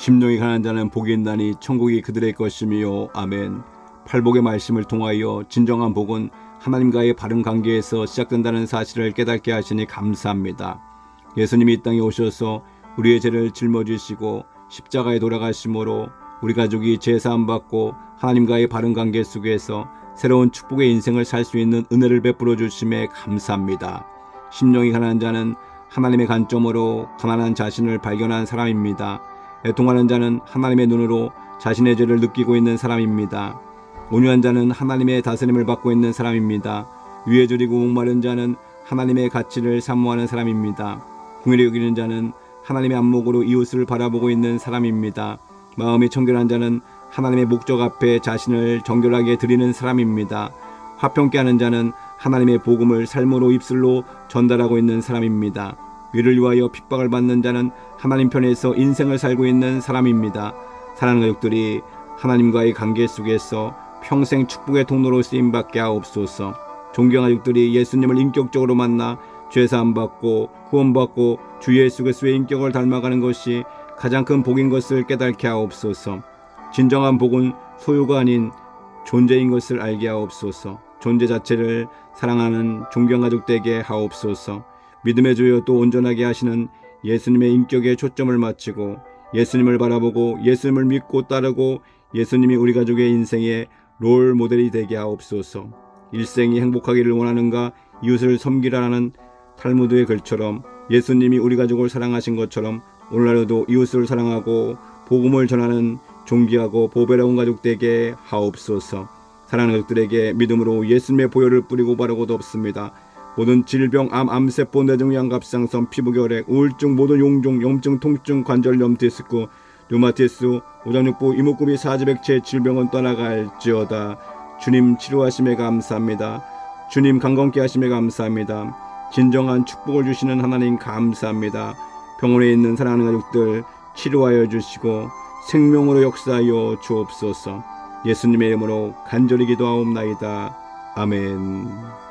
심령이 가난한 자는 복이 있나니 천국이 그들의 것이며 아멘. 팔복의 말씀을 통하여 진정한 복은 하나님과의 바른 관계에서 시작된다는 사실을 깨닫게 하시니 감사합니다. 예수님이 이 땅에 오셔서 우리의 죄를 짊어지시고 십자가에 돌아가심으로 우리 가족이 죄 사함 받고 하나님과의 바른 관계 속에서 새로운 축복의 인생을 살 수 있는 은혜를 베풀어 주심에 감사합니다. 심령이 가난한 자는 하나님의 관점으로 가난한 자신을 발견한 사람입니다. 애통하는 자는 하나님의 눈으로 자신의 죄를 느끼고 있는 사람입니다. 온유한 자는 하나님의 다스림을 받고 있는 사람입니다. 위에 줄이고 목마른 자는 하나님의 가치를 사모하는 사람입니다. 궁일이 여기는 자는 하나님의 안목으로 이웃을 바라보고 있는 사람입니다. 마음이 청결한 자는 하나님의 목적 앞에 자신을 정결하게 드리는 사람입니다. 화평케 하는 자는 하나님의 복음을 삶으로 입술로 전달하고 있는 사람입니다. 위를 위하여 핍박을 받는 자는 하나님 편에서 인생을 살고 있는 사람입니다. 사랑하는 가족들이 하나님과의 관계 속에서 평생 축복의 통로로 쓰임 받게 하옵소서. 존경하는 가족들이 예수님을 인격적으로 만나 죄사함 받고 구원 받고 주 예수 그리스도의 인격을 닮아가는 것이 가장 큰 복인 것을 깨닫게 하옵소서. 진정한 복은 소유가 아닌 존재인 것을 알게 하옵소서. 존재 자체를 사랑하는 존경 가족 되게 하옵소서. 믿음의 주여 또 온전하게 하시는 예수님의 인격에 초점을 맞추고 예수님을 바라보고 예수님을 믿고 따르고 예수님이 우리 가족의 인생의 롤 모델이 되게 하옵소서. 일생이 행복하기를 원하는가 이웃을 섬기라는 탈무드의 글처럼 예수님이 우리 가족을 사랑하신 것처럼 오늘날에도 이웃을 사랑하고 복음을 전하는 존귀하고 보배로운 가족 되게 하옵소서. 사랑하는 가족들에게 믿음으로 예수님의 보혈을 뿌리고 바르고 덮습니다. 모든 질병, 암, 암세포, 뇌종, 양 갑상선, 피부결핵, 우울증, 모든 용종, 염증, 통증, 관절염, 디스크, 류마티스, 오장육부, 이목구비, 사지백체 질병은 떠나갈지어다. 주님 치료하심에 감사합니다. 주님 강건케 하심에 감사합니다. 진정한 축복을 주시는 하나님 감사합니다. 병원에 있는 사랑하는 가족들 치료하여 주시고 생명으로 역사하여 주옵소서. 예수님의 이름으로 간절히 기도하옵나이다. 아멘.